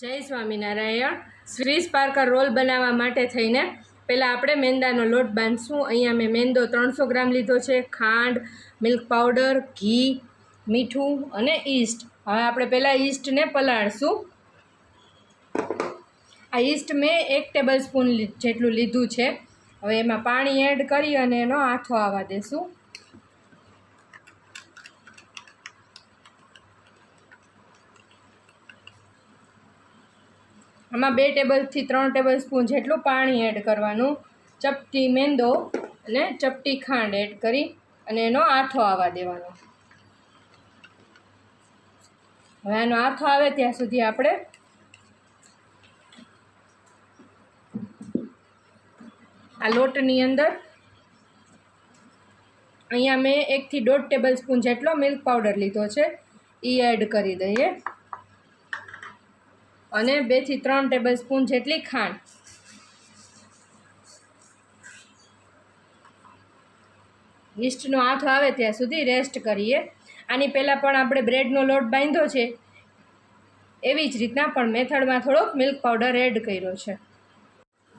જય Swaminarayan. Shri Sparker role બનાવવા માટે થઈને પહેલાં આપણે મેંદાનો લોટ બાંધશું. અહીંયા મેં મેંદો ત્રણસો ગ્રામ લીધો છે. ખાંડ, મિલ્ક પાવડર, ઘી, મીઠું અને ઈસ્ટ હવે આપણે પહેલાં ઈસ્ટને પલાળશું. આ ઈસ્ટ મેં એક ટેબલ સ્પૂન જેટલું લીધું છે. હવે એમાં પાણી એડ કરી અને એનો આથો આવવા દેશું. આમાં બે ટેબલથી ત્રણ ટેબલ સ્પૂન જેટલું પાણી એડ કરવાનું, ચપટી મેંદો અને ચપટી ખાંડ એડ કરી અને એનો આથો આવવા દેવાનો. હવે આનો આથો આવે ત્યાં સુધી આપણે આ લોટની અંદર અહીંયા મેં એકથી દોઢ ટેબલ સ્પૂન જેટલો મિલ્ક પાવડર લીધો છે એ એડ કરી દઈએ. અને બેથી ત્રણ ટેબલ સ્પૂન જેટલી ખાંડ. ઈસ્ટનો હાથ આવે ત્યાં સુધી રેસ્ટ કરીએ. આની પહેલાં પણ આપણે બ્રેડનો લોટ બાંધ્યો છે. એવી જ રીતના પણ મેથડમાં થોડોક મિલ્ક પાવડર એડ કર્યો છે.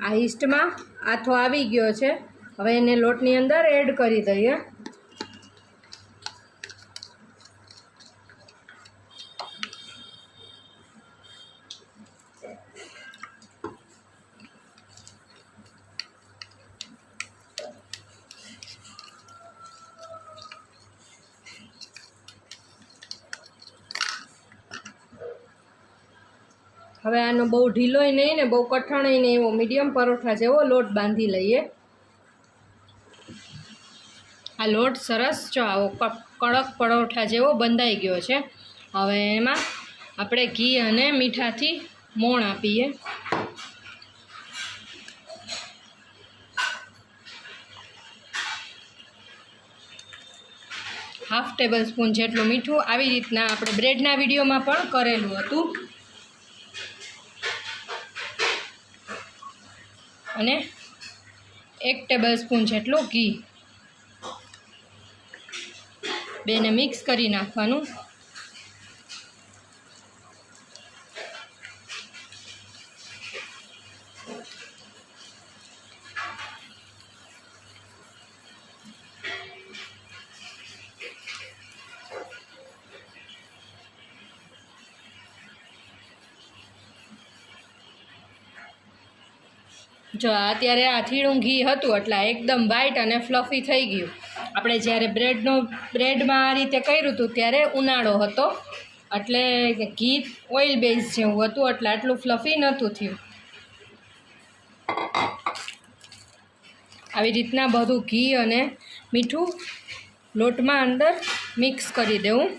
આ ઈસ્ટમાં આથો આવી ગયો છે. હવે એને લોટની અંદર એડ કરી દઈએ. હવે આનો બહુ ઢીલોય નહીં ને બહુ કઠણય નહીં એવો મીડિયમ પરોઠા જેવો લોટ બાંધી લઈએ. આ લોટ સરસ જો આવો કડક પરોઠા જેવો બંધાઈ ગયો છે. હવે એમાં આપણે ઘી અને મીઠાથી મોણ આપીએ. હાફ ટેબલ સ્પૂન જેટલું મીઠું. આવી રીતના આપણે બ્રેડના વિડીયોમાં પણ કરેલું હતું. અને એક ટેબલ સ્પૂન જેટલું ઘી. બેને મિક્સ કરી નાખવાનું. જો અત્યારે આ થીણું ઘી હતું એટલે એકદમ વ્હાઈટ અને ફ્લફી થઈ ગયું. આપણે જ્યારે બ્રેડનો બ્રેડમાં આ રીતે કર્યું હતું ત્યારે ઉનાળો હતો. એટલે ઘી ઓઇલ બેઝ જેવું હતું એટલે આટલું ફ્લફી નહોતું થયું. આવી રીતના બધું ઘી અને મીઠું લોટમાં અંદર મિક્સ કરી દેવું.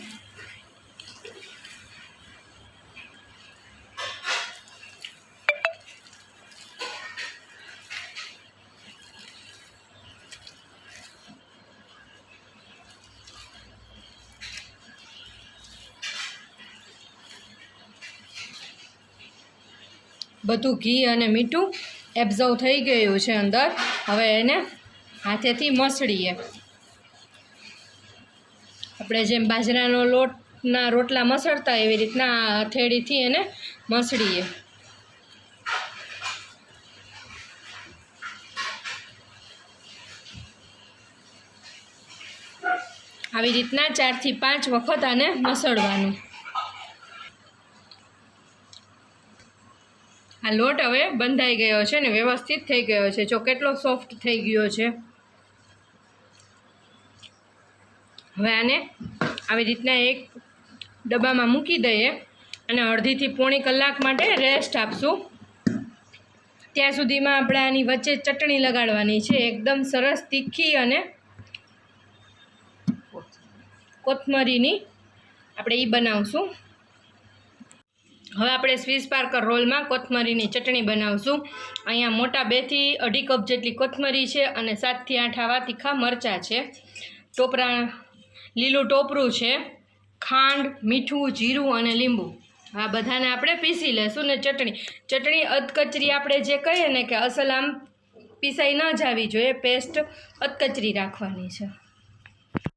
બધું ઘી અને મીઠું એબ્ઝર્વ થઈ ગયું છે અંદર. હવે એને હાથેથી મસળીએ. આપણે જેમ બાજરાનો લોટના રોટલા મસળતા એવી રીતના હથેળીથી એને મસળીએ. આવી રીતના ચારથી પાંચ વખત આને મસળવાનું. આ લોટ હવે બંધાઈ ગયો છે ને વ્યવસ્થિત થઈ ગયો છે. જો કેટલો સોફ્ટ થઈ ગયો છે. હવે આને આવી રીતના એક ડબ્બામાં મૂકી દઈએ અને અડધીથી પોણી કલાક માટે રેસ્ટ આપશું. ત્યાં સુધીમાં આપણે આની વચ્ચે ચટણી લગાડવાની છે. એકદમ સરસ, તીખી અને કોથમરીની આપણે એ બનાવશું. હવે આપણે સ્વીસ પાર્કર રોલમાં કોથમરીની ચટણી બનાવશું. અહીંયા મોટા બેથી અઢી કપ જેટલી કોથમરી છે અને સાતથી આઠ આવા તીખા મરચાં છે. ટોપરા લીલું ટોપરું છે, ખાંડ, મીઠું, જીરું અને લીંબુ. આ બધાને આપણે પીસી લેશું ને ચટણી. ચટણી અધકચરી આપણે જે કહીએ ને કે અસલ આમ પીસાઈ ન જાવી જોઈએ, પેસ્ટ અધકચરી રાખવાની છે.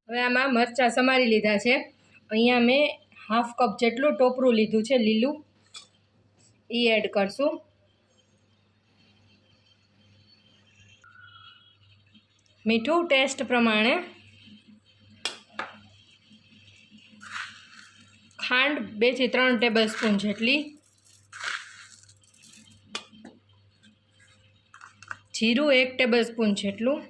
હવે આમાં મરચાં સમારી લીધા છે. અહીંયા મેં હાફ કપ જેટલું ટોપરું લીધું છે, લીલું. એ એડ કરશું. મીઠું ટેસ્ટ પ્રમાણે. ખાંડ બેથી ત્રણ ટેબલ સ્પૂન જેટલી. જીરું એક ટેબલ સ્પૂન જેટલું.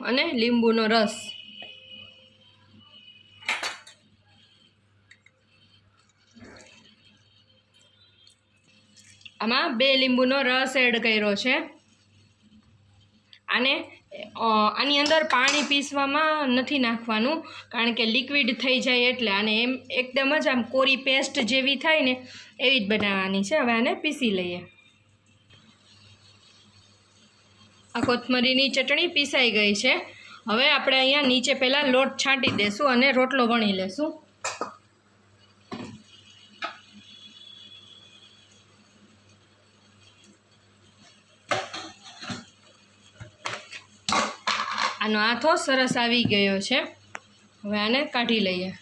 અને લીંબુનો રસ. આમાં બે લીંબુનો રસ એડ કર્યો છે. આને આની અંદર પાણી પીસવામાં નથી નાખવાનું, કારણ કે લિક્વિડ થઈ જાય એટલે આને એમ એકદમ જ આમ કોરી પેસ્ટ જેવી થાય ને એવી જ બનાવવાની છે. હવે આને પીસી લઈએ. આ કોથમરીની ચટણી પીસાઈ ગઈ છે. હવે આપણે અહીંયા નીચે પહેલાં લોટ છાંટી દઈશું અને રોટલો વણી લેશું. આનો આથો સરસ આવી ગયો છે. હવે આને કાઢી લઈએ.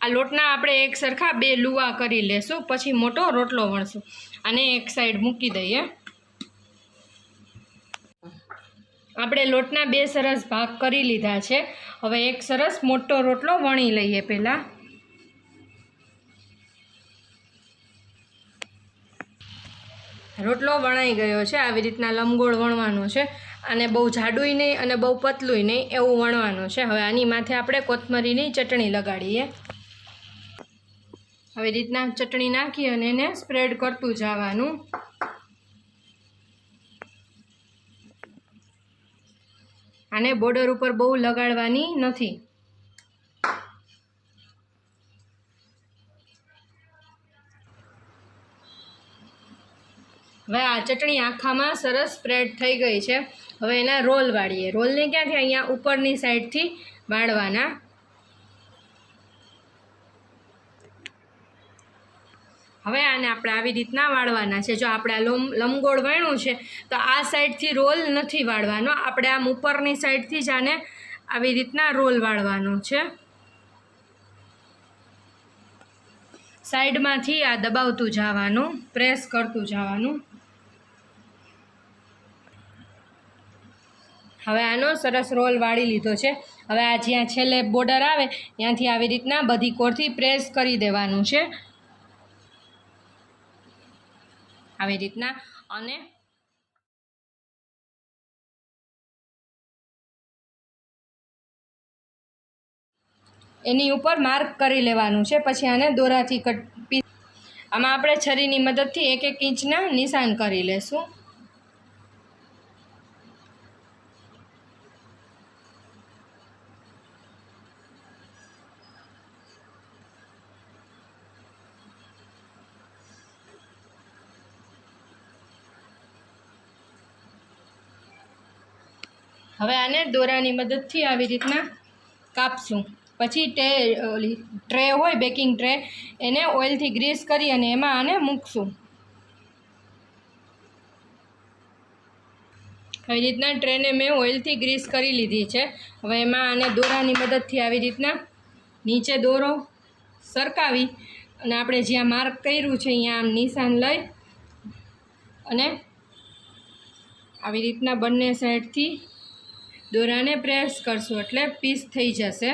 આ લોટના આપણે એક સરખા બે લુવા કરી લેશું પછી મોટો રોટલો વણશું. આને એક સાઈડ મૂકી દઈએ. આપણે લોટના બે સરસ ભાગ કરી લીધા છે. હવે એક સરસ મોટો રોટલો વણી લઈએ પહેલાં. રોટલો વણાઈ ગયો છે, આવી રીતના લંબગોળ વણવાનો છે અને બહુ જાડુંય નહીં અને બહુ પતલુંય નહીં એવું વણવાનું છે. હવે આની માથે આપણે કોથમરીની ચટણી લગાડીએ. આવી રીતના ચટણી નાખી અને એને સ્પ્રેડ કરતું જવાનું. આને બોર્ડર ઉપર બહુ લગાડવાની નથી. હવે આ ચટણી આખામાં સરસ સ્પ્રેડ થઈ ગઈ છે. હવે એના રોલ વાળીએ. રોલને ક્યાંથી અહીંયા ઉપરની સાઈડથી વાળવાના? હવે આને આપણે આવી રીતના વાળવાના છે. જો આપણે આ લંબ લંબગોળ વણ્યું છે, તો આ સાઈડથી રોલ નથી વાળવાનો. આપણે આમ ઉપરની સાઈડથી જ આને આવી રીતના રોલ વાળવાનો છે. સાઈડમાંથી આ દબાવતું જવાનું, પ્રેસ કરતું જવાનું. હવે આનો સરસ રોલ વાળી લીધો છે. હવે આ જ્યાં છેલ્લે બોર્ડર આવે, ત્યાંથી આવી રીતના બધી કોરથી પ્રેસ કરી દેવાનું છે. આવી રીતના અને એની ઉપર માર્ક કરી લેવાનું છે. પછી આને દોરાથી કટ આમાં આપણે છરીની મદદથી એક એક ઇંચના નિશાન કરી લેશું. હવે આને દોરાની મદદથી આવી રીતના કાપશું. પછી ટે ઓલી ટ્રે હોય, બેકિંગ ટ્રે, એને ઓઇલથી ગ્રીસ કરી અને એમાં આને મૂકશું. આવી રીતના ટ્રેને મેં ઓઇલથી ગ્રીસ કરી લીધી છે. હવે એમાં આને દોરાની મદદથી આવી રીતના નીચે દોરો, સરકાવી અને આપણે જ્યાં માર્ક કર્યું છે અહીંયા આમ નિશાન લઈ અને આવી રીતના બંને સાઈડથી દોરાને પ્રેસ કરશું એટલે પીસ થઈ જશે.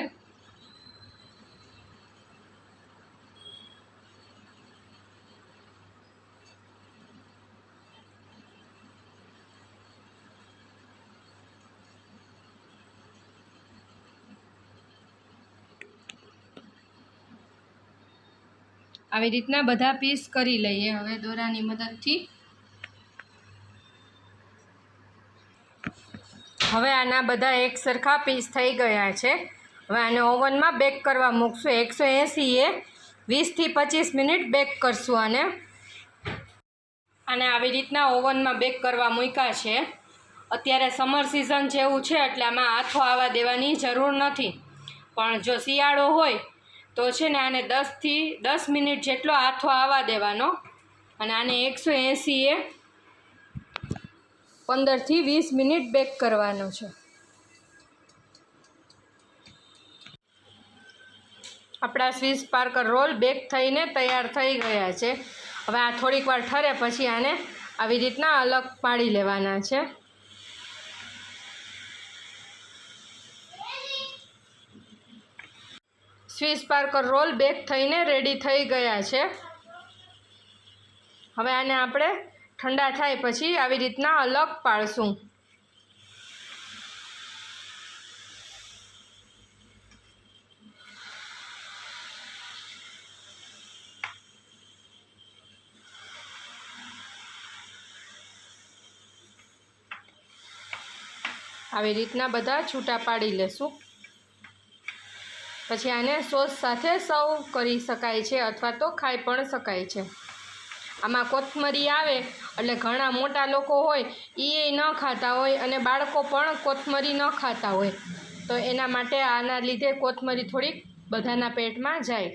આવી રીતના બધા પીસ કરી લઈએ હવે દોરાની મદદથી. હવે આના બધા એક સરખા પીસ થઈ ગયા છે. હવે આને ઓવનમાં બેક કરવા મૂકશું. એકસો એંસીએ વીસથી પચીસ મિનિટ બેક કરશું આને. અને આવી રીતના ઓવનમાં બેક કરવા મૂક્યા છે. અત્યારે સમર સિઝન જેવું છે, એટલે આમાં આથો આવવા દેવાની જરૂર નથી. પણ જો શિયાળો હોય, તો છે ને આને દસથી દસ મિનિટ જેટલો આથો આવવા દેવાનો. અને આને એકસો એંસીએ પંદરથી વીસ મિનિટ બેક કરવાનો છે. આપણા સ્વીસ પાર્કર રોલ બેક થઈને તૈયાર થઈ ગયા છે. હવે આ થોડીક વાર ઠરે પછી આને આવી રીતના અલગ પાડી લેવાના છે. સ્વીસ પાર્કર રોલ બેક થઈને રેડી થઈ ગયા છે. હવે આને આપણે ઠંડા થાય પછી આવી રીતના અલગ પાડશું. આવી રીતના બધા છૂટા પાડી લેશું. પછી આને સોસ સાથે સર્વ કરી શકાય છે અથવા તો ખાઈ પણ શકાય છે. આમાં કોથમરી આવે, એટલે ઘણા મોટા લોકો હોય એ ન ખાતા હોય અને બાળકો પણ કોથમરી ન ખાતા હોય. તો એના માટે આના લીધે કોથમરી થોડીક બધાના પેટમાં જાય.